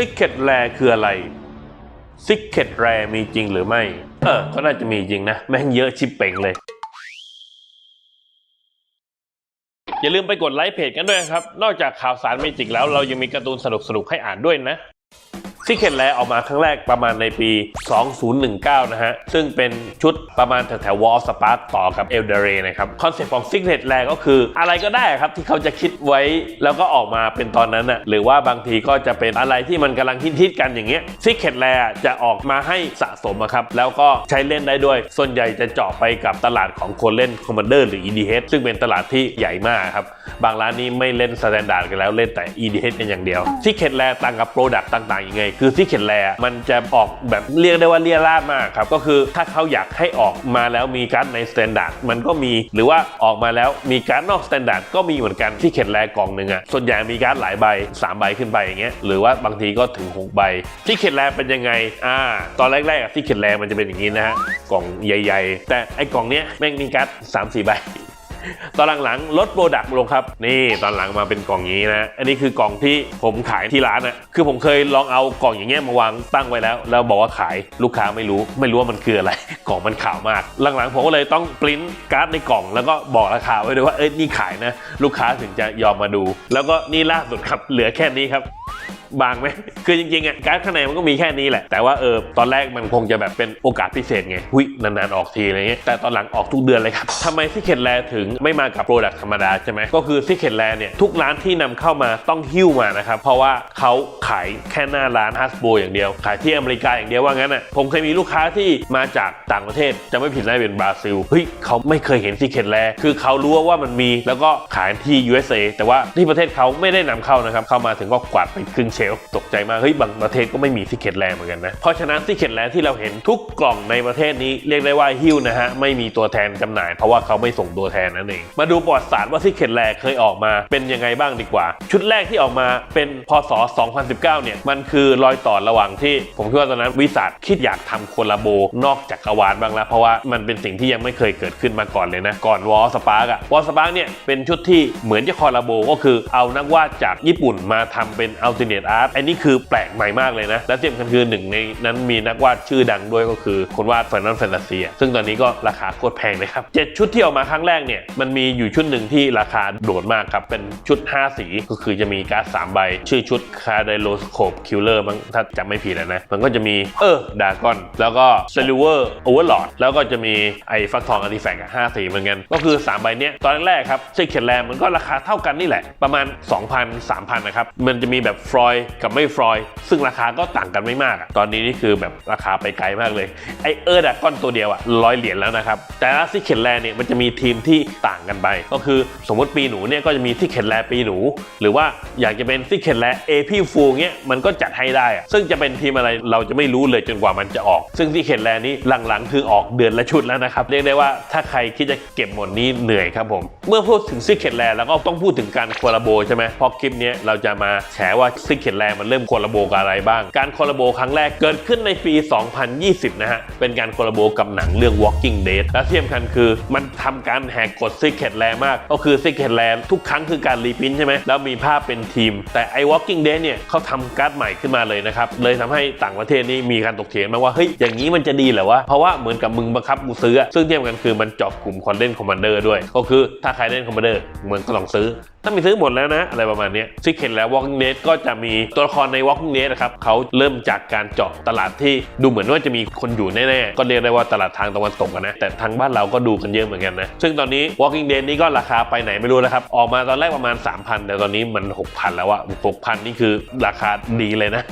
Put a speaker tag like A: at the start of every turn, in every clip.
A: ซิกเก็ตแรคืออะไรซิกเก็ตแรมีจริงหรือไม่ เออ ก็น่าจะมีจริงนะ แม่งเยอะชิบเป่งเลย อย่าลืมไปกดไลค์เพจกันด้วยนะครับ นอกจากข่าวสารเมจิกแล้วเรายังมีการ์ตูนสนุกๆให้อ่านด้วยนะ ซิกเก็ตแลออกมาครั้งแรกประมาณในปี 2019 นะฮะ ซึ่งเป็นชุดประมาณแถวๆววอลสปาร์ต่อกับเอลเดเรนะครับ คอนเซ็ปต์ของซิกเก็ตแลก็คืออะไรก็ได้ครับที่เขาจะคิดไว้แล้วก็ออกมาเป็นตอนนั้นน่ะหรือว่าบางทีก็จะเป็นอะไรที่มันกำลังฮิตๆกันอย่างเงี้ยซิกเก็ตแลจะออกมาให้สะสมครับ แล้วก็ใช้เล่นได้ด้วย ส่วนใหญ่จะเจาะไปกับตลาดของคนเล่นคอมมานเดอร์หรือ EDH ซึ่งเป็นตลาดที่ใหญ่มากครับ บางร้านนี้ไม่เล่นสแตนดาร์ดกันแล้วเล่นแต่ EDH กันอย่างเดียวซิกเก็ตแลต่างกับโปรดักต์ต่างๆยังไงคือซิกเก็ตแลมันจะออกแบบเรียกได้ว่าเรียราดมากครับ ก็คือถ้าเขาอยากให้ออกมาแล้วมีการ์ดในสแตนดาร์ดมันก็มี หรือว่าออกมาแล้วมีการ์ดนอกสแตนดาร์ดก็มีเหมือนกันที่เข็ดแลกล่องหนึ่งอะส่วนใหญ่มีการ์ดหลายใบ 3 ใบขึ้นไปอย่างเงี้ยหรือว่าบางทีก็ถึง 6 ใบที่เข็ดแลเป็นยังไงอ่าตอนแรกๆอะที่เข็ดแลมันจะเป็นอย่างนี้นะฮะกล่องใหญ่ ๆ แต่ไอ้กล่องเนี้ยแม่งมีการ์ดสามสี่ใบ ตอนหลังๆลดโปรดักต์ลงครับ นี่ตอนหลังมาเป็นกล่องนี้นะ อันนี้คือกล่องที่ผมขายที่ร้านนะคือผมเคยลองเอากล่องอย่างเงี้ยมาวางตั้งไว้แล้ว แล้วบอกว่าขายลูกค้าไม่รู้ไม่รู้ว่ามันคืออะไร กล่องมันขาวมาก หลังๆผมก็เลยต้องปริ้นการ์ดในกล่อง แล้วก็บอกราคาไว้ด้วยว่าเอ้ยนี่ขายนะ ลูกค้าถึงจะยอมมาดู แล้วก็นี่ล่าสุดครับเหลือแค่นี้ครับ บางไหมคือจริงๆอะการ์ดข้างในมันก็มีแค่นี้แหละ แต่ว่าเออตอนแรกมันคงจะแบบเป็นโอกาสพิเศษไงหุยนานๆออกทีอะไรเงี้ยแต่ตอนหลังออกทุกเดือนเลยครับทำไมซิเคตแลถึงไม่มากับโปรดักต์ธรรมดาใช่ไหมก็คือซิเคตแลเนี่ยทุกร้านที่นำเข้ามาต้องหิ้วมานะครับเพราะว่าเขา ขายแค่หน้าร้านฮัสโบอย่างเดียว ขายที่อเมริกาอย่างเดียวว่างั้นอะผมเคยมีลูกค้าที่มาจากต่างประเทศจะไม่ผิดนะเป็นบราซิลเฮ้ยเขาไม่เคยเห็นซิเคตแลคือเขารู้ว่ามันมีแล้วก็ขายที่ USA แต่ว่าที่ประเทศเขาไม่ได้นำเข้านะครับเข้ามาถึงก็กวาดไปครึ่งเชลตกใจมากเฮ้ยบางประเทศก็ไม่มีซิเคตแลเหมือนกันนะเพราะฉะนั้นซิเคตแลที่เราเห็นทุกกล่องในประเทศนี้เรียกได้ว่าฮิ้วนะฮะไม่มีตัวแทนจำหน่าย เพราะว่าเขาไม่ส่งตัวแทนนั่นเองมาดูประวัติศาสตร์ว่าซิเคตแลเคยออกมาเป็นยังไงบ้างดีกว่า ชุดแรกที่ออกมาเป็นพศ19 เนี่ย มันคือรอยต่อระหว่างที่ ผมคิดว่าตอนนั้นวิสาทคิดอยากทำโคลาโบนอกจากกรวาลบ้างแล้ว เพราะว่ามันเป็นสิ่งที่ยังไม่เคยเกิดขึ้นมาก่อนเลยนะ ก่อนวอลสปาร์กอะวอลสปาร์กเนี่ยเป็นชุดที่เหมือนจะคอลาโบก็คือเอานักวาดจากญี่ปุ่นมาทำเป็นอัลติเนตอาร์ตอันนี้คือแปลกใหม่มากเลยนะ และที่สำคัญคือหนึ่งในนั้นมีนักวาดชื่อดังด้วยก็คือคนวาดแฟ i น a l แฟนตาซีซึ่งตอนนี้ก็ราคาโคตรแพงเลยครับเจ็ดชุดที่ออกมาครั้งแรกเนี่ยมันมีอยู่ชุดหนึ่งที่ราคาโดดมากครับเป็นชุด 5 สีก็คือจะมีการ์ด3ใบ ชื่อชุดคาไดโลสโคปคิลเลอร์มั้งถ้าจำไม่ผิดนะ มันก็จะมีเออดากอน แล้วก็เซลูเวอร์โอเวอร์ลอดแล้วก็จะมีไอ้ฟักทองอาร์ติแฟกต์ห้าสีเหมือนกัน ก็คือ 3 ใบเนี้ย ตอนแรกครับซิกเก็ตแลมันก็ราคาเท่ากันนี่แหละ ประมาณ 2,000 3,000 นะครับ มันจะมีแบบฟรอยกับไม่ฟรอยซึ่งราคาก็ต่างกันไม่มากอะตอนนี้นี่คือแบบราคาไปไกลมากเลยไอเออร์ดากอนตัวเดียวอะร้อยเหรียญแล้วนะครับแต่ละซิกเก็ตแลเนี่ยมันจะมีทีมที่ต่างกันไป ก็คือสมมติปีหนูเนี่ยก็จะมีซิกเก็ตแลปีหนู หรือว่าอยากจะเป็นซิกเก็ตแลเอพีฟูเงี้ยมันก็จัดให้ได้อะซึ่งจะเป็นทีมอะไรเราจะไม่รู้เลยจนกว่ามันจะออก ซึ่งซิกเก็ตแลนี้หลังๆ คือออกเดือนละชุดแล้วนะครับ เรียกได้ว่าถ้าใครคิดจะเก็บหมดนี้เหนื่อยครับผม เมื่อพูดถึงซิกเก็ตแลแล้วก็ต้องพูดถึงการคอลลาโบใช่ไหมเพราะคลิปนี้เราจะมาแฉว่าซิกเก็ตแลมันเริ่มคอลลาโบกับอะไรบ้าง การคอลลาโบครั้งแรกเกิดขึ้นในปี 2020 นะฮะเป็นการคอลลาโบกับหนังเรื่อง Walking Dead และที่สำคัญคือมันทำการแหกกฎซิกเก็ตแลมาก ก็คือซิกเก็ตแลทุกครั้งคือการรีพิมพ์ใช่ไหมแล้วมีภาพเป็นทีม แต่ไอ้ Walking Dead เนี่ยเขาทำการ์ดใหม่ขึ้นมาเลยนะครับ เลยทำให้ต่างประเทศนี่มีการตกเถียงมาว่าเฮ้ยอย่างนี้มันจะดีเหรอวะ เพราะว่าเหมือนกับมึงบังคับกูซื้อ ซึ่งเทียบกันคือมันเจาะกลุ่มคนเล่นคอมมานเดอร์ด้วย ก็คือถ้าใครเล่นคอมมานเดอร์เหมือนก็ต้องซื้อถ้ามีซื้อหมดแล้วนะ อะไรประมาณนี้ซิกเห็นแล้ว Walking Dead ก็จะมีตัวละครใน Walking Dead นะครับเขาเริ่มจากการเจาะตลาดที่ดูเหมือนว่าจะมีคนอยู่แน่ๆ ก็เรียกได้ว่าตลาดทางตะวันตกนะ แต่ทางบ้านเราก็ดูกันเยอะเหมือนกันนะ ซึ่งตอนนี้ Walking Dead นี่ก็ราคาไปไหนไม่รู้แล้วครับ ออกมาตอนแรกประมาณ 3,000 แต่ตอนนี้มัน 6,000 แล้วอะ6,000 นี่คือราคาดีเลยนะ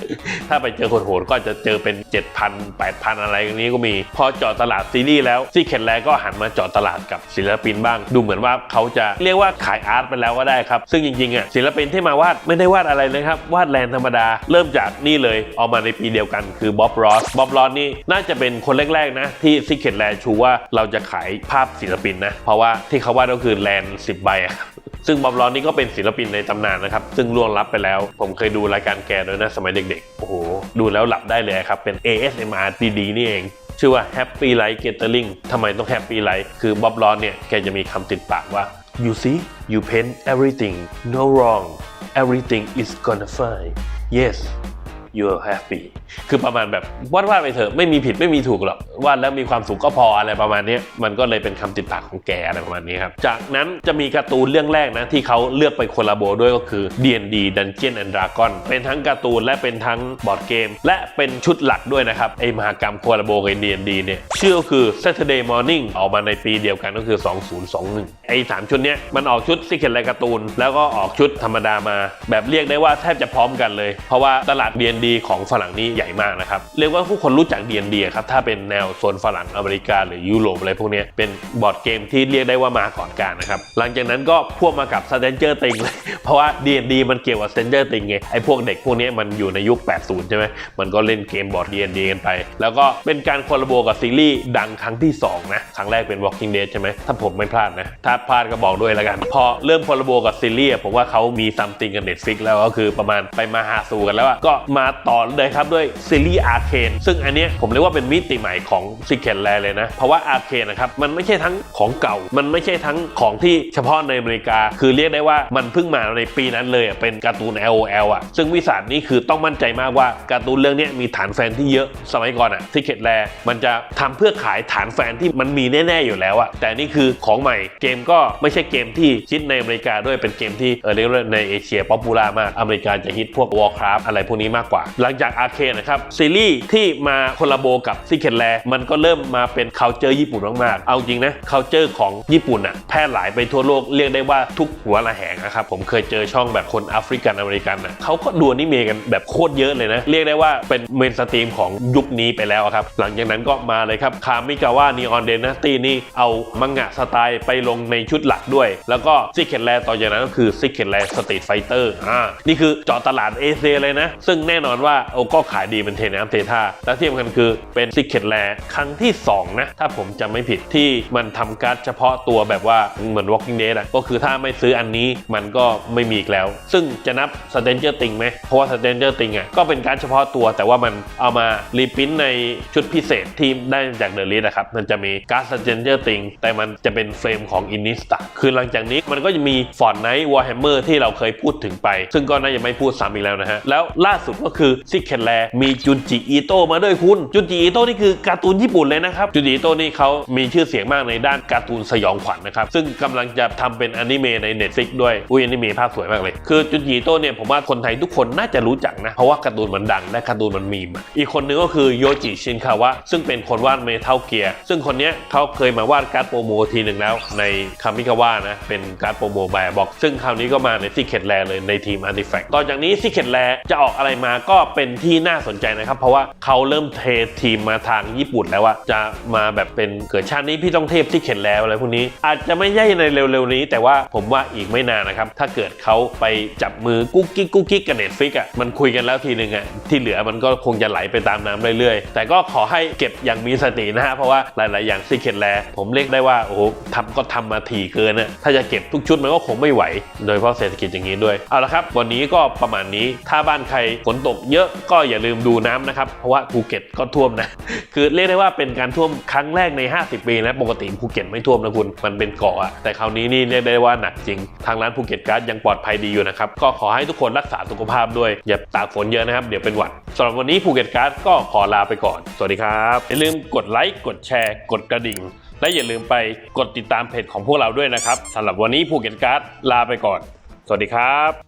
A: ถ้าไปเจอโหดๆก็จะเจอเป็น 7,000 8,000 อะไรอย่างนี้ก็มี พอเจาะตลาดซีรีส์แล้วซีเคนแล้วก็หันมาเจาะตลาดกับศิลปินบ้าง ดูเหมือนว่าเขาจะเรียกว่าขายอาร์ตไปแล้วก็ได้ครับ ซึ่งจริงๆอะศิลปินที่มาวาดไม่ได้วาดอะไรเลยครับ วาดแลนธรรมดา เริ่มจากนี่เลยออกมาในปีเดียวกันคือบ๊อบรอสบ๊อบรอสนี่น่าจะเป็นคนแรกๆนะที่ซีเคนแลนชูว่าเราจะขายภาพศิลปินนะ เพราะว่าที่เขาวาดก็คือแลนสิบใบอะซึ่งบ๊อบลอนนี่ก็เป็นศิลปินในตำนานนะครับ ซึ่งล่วงลับไปแล้ว ผมเคยดูรายการแกด้วยนะสมัยเด็กๆ โอ้โห ดูแล้วหลับได้เลยครับ เป็น ASMR ดีๆนี่เองชื่อว่า Happy Light Gathering ทำไมต้อง Happy Light คือบ๊อบลอนเนี่ย แกจะมีคำติดปากว่า you see you paint everything. No wrong. Everything is gonna fine. Yes you're happy คือประมาณแบบวาดวาดไปเถอะไม่มีผิดไม่มีถูกหรอกวาดแล้วมีความสุขก็พออะไรประมาณนี้มันก็เลยเป็นคำติดปากของแกอะไรประมาณนี้ครับ จากนั้นจะมีการ์ตูนเรื่องแรกนะ ที่เขาเลือกไปคอลลาโบด้วยก็คือ D&D Dungeon and Dragon เป็นทั้งการ์ตูนและเป็นทั้งบอร์ดเกม และเป็นชุดหลักด้วยนะครับ ไอมหากรรมคอลลาโบกับ D&D เนี่ยชื่อก็คือ Saturday Morning ออกมาในปีเดียวกันก็คือ 2021 ไอ้สามชุดเนี้ยมันออกชุด Secret Life การ์ตูน แล้วก็ออกชุดธรรมดามา แบบเรียกได้ว่าแทบจะพร้อมกันเลย เพราะว่าตลาด D&D ของฝรั่งนี่ใหญ่มากนะครับ เรียกว่าผู้คนรู้จัก D&D อะครับ ถ้าเป็นแนวโซนฝรั่งอเมริกาหรือยุโรปอะไรพวกนี้เป็นบอร์ดเกมที่เรียกได้ว่ามาก่อนการนะครับ หลังจากนั้นก็พ่วงมากับ Stranger Things เลย เพราะว่า D&D มันเกี่ยวกับ Stranger Things ไงไอ้พวกเด็กพวกนี้มันอยู่ในยุค 80 ใช่ไหมมันก็เล่นเกมบอร์ด D&D กันไป แล้วก็เป็นการคอลลาโบกับซีรีส์ดังครั้งที่2นะครั้งแรกเป็น Walking Dead ใช่ไหมถ้าผมไม่พลาดนะถ้าพลาดก็บอกด้วยแล้วกัน พอเริ่มคอลลาโบกับซีรีส์ผมว่าเขามีซัมติงกับ Netflix แล้วก็คือประมาณไปมาหาสู่กันแล้วก็มาต่อเลยครับด้วยซีรีส์อาร์เคนซึ่งอันนี้ผมเรียกว่าเป็นมิติใหม่ของ Secret Lair เลยนะ เพราะว่าอาร์เคนนะครับ มันไม่ใช่ทั้งของเก่า มันไม่ใช่ทั้งของที่เฉพาะในอเมริกา คือเรียกได้ว่ามันเพิ่งมาในปีนั้นเลยเป็นการ์ตูน LOL อะ ซึ่งวิสาทนี่คือต้องมั่นใจมากว่าการ์ตูนเรื่องนี้มีฐานแฟนที่เยอะสมัยก่อนอะ Secret Lair มันจะทำเพื่อขายฐานแฟนที่มันมีแน่ๆอยู่แล้วอะแต่นี่คือของใหม่เกมก็ไม่ใช่เกมที่คิดในอเมริกาด้วยเป็นเกมที่เออเรียกว่าในเอเชียป๊อปปูล่ามากอเมริกาจะฮิตพวก Warcraft อะไรพวกนี้มากกว่าหลังจากอาร์เคนนะครับซีรีส์ที่มาคอลลาโบกับ Secret Lair มันก็เริ่มมาเป็น culture ญี่ปุ่นมากๆ เอาจริงนะ culture ของญี่ปุ่นอะแพร่หลายไปทั่วโลกเรียกได้ว่าทุกหัวละแหงนะครับผมเคยเจอช่องแบบคนแอฟริกันอเมริกันนะเขาก็ดูนิเมะกันแบบโคตรเยอะเลยนะ เรียกได้ว่าเป็นเมนสตรีมของยุคนี้ไปแล้วครับ หลังจากนั้นก็มาเลยครับคามิกาว่านีออนเดนตี้นี่เอามังงะสไตล์ไปลงในชุดหลักด้วย แล้วก็ซิกเก็ตแลต่อจากนั้นก็คือซิกเก็ตแลสตรีทไฟเตอร์อ่านี่คือเจาะตลาดเอเชียเลยนะ ซึ่งแน่นนอนว่าโอก็ขายดีเป็นเทน้ำเทท่า และที่สำคัญคือเป็นซิกเก็ตแลครั้งที่สองนะ ถ้าผมจำไม่ผิดที่มันทำการ์ดเฉพาะตัวแบบว่าเหมือน Walking Dead อะก็คือถ้าไม่ซื้ออันนี้มันก็ไม่มีอีกแล้ว ซึ่งจะนับ Stranger t h i n g ไหมเพราะว่า Stranger t h i n g อะก็เป็นการดเฉพาะตัว แต่ว่ามันเอามารีพิมพ์ในชุดพิเศษที่ได้จากเดอะลิสนะครับมันจะมีการ์ด Stranger t h i n g แต่มันจะเป็นเฟรมของ i n n i s t a คือหลังจากนี้มันก็จะมีฟอนไนท์วอร์แฮมเมอร์ที่เราเคยพูดถึงไป ซึ่งก็น่าจะไม่พูดซ้ำอีกแล้วนะฮะแล้วล่าสุดก็คือซิกเ e ตแลมีจุนจิอีโตมาด้วยคุณจุนจิอีโตนี่คือการ์ตูนญี่ปุ่นเลยนะครับจุนจิอีโตนี่เขามีชื่อเสียงมากในด้านการ์ตูนสยองขวัญนะครับซึ่งกำลังจะทำเป็นอนิเมะใน Netflix ด้วยอุ้ยอนิเมะภาพสวยมากเลย คือจุนจิอีโตเนี่ยผมว่าคนไทยทุกคนน่าจะรู้จักนะเพราะว่าการ์ตูนมันดังและการ์ตูนมันมีมอะอีกคนนึงก็คือโยจิชินคาวะซึ่งเป็นคนวาดเมทัลเกียร์ซึ่งคนเนี้ยเขาเคยมาวาดการ์ดโปรโมทีหนึ่งแล้ว ในคามิกาวะนะเป็นการ์ดโปรโมบายบอกซึ่งคราวนี้ก็มาในซีเคทแลเลยในทีม Artifact ต่อจากนี้ซีเคทแลจะออกอะไรมาก็เป็นที่น่าสนใจนะครับ เพราะว่าเขาเริ่มเททีมมาทางญี่ปุ่นแล้วว่าจะมาแบบเป็นเกิดชาตินี้พี่ต้องเทพซีเคทแล้วอะไรพวกนี้ อาจจะไม่ใช่ในเร็วๆนี้ แต่ว่าผมว่าอีกไม่นานนะครับถ้าเกิดเขาไปจับมือกุ๊กกิ๊กกุ๊กกิ๊กกับเน็ตฟิกอะมันคุยกันแล้วทีหนึ่งอะที่เหลือมันก็คงจะไหลไปตามน้ำเรื่อยๆ แต่ก็ขอให้เก็บอย่างมีสตินะฮะเพราะว่าหลาย ๆ อย่างซีเคทแลผมเรียกได้ว่าโอ้โหทำก็ทำมาถี่เกินนะถ้าจะเก็บทุกชุดมันก็คงไม่ไหว โดยเฉพาะเศรษฐกิจอย่างนี้ด้วยเอาละครับ วันนี้ก็ประมาณนี้ถ้าบ้านใครฝนตกเยอะก็อย่าลืมดูน้ำนะครับเพราะว่าภูเก็ตก็ท่วมนะคือเรียกได้ว่าเป็นการท่วมครั้งแรกใน 50 ปีนะปกติภูเก็ตไม่ท่วมนะคุณมันเป็นเกาะอะแต่คราวนี้นี่เรียกได้ว่าหนักจริง ทางร้านภูเก็ตการ์ดยังปลอดภัยดีอยู่นะครับก็ขอให้ทุกคนรักษาสุขภาพด้วยอย่าตากฝนเยอะนะครับเดี๋ยวเป็นหวัดสำหรับวันนี้ภูเก็ตการ์ดก็ขอลาไปก่อน สวัสดีครับอย่าลืมกดไลค์กดแชร์ กดกระดิ่ง และอย่าลืมไปกดติดตามเพจของพวกเราด้วยนะครับสำหรับวันนี้ภูเก็ตการ์ดลาไปก่อน สวัสดีครับ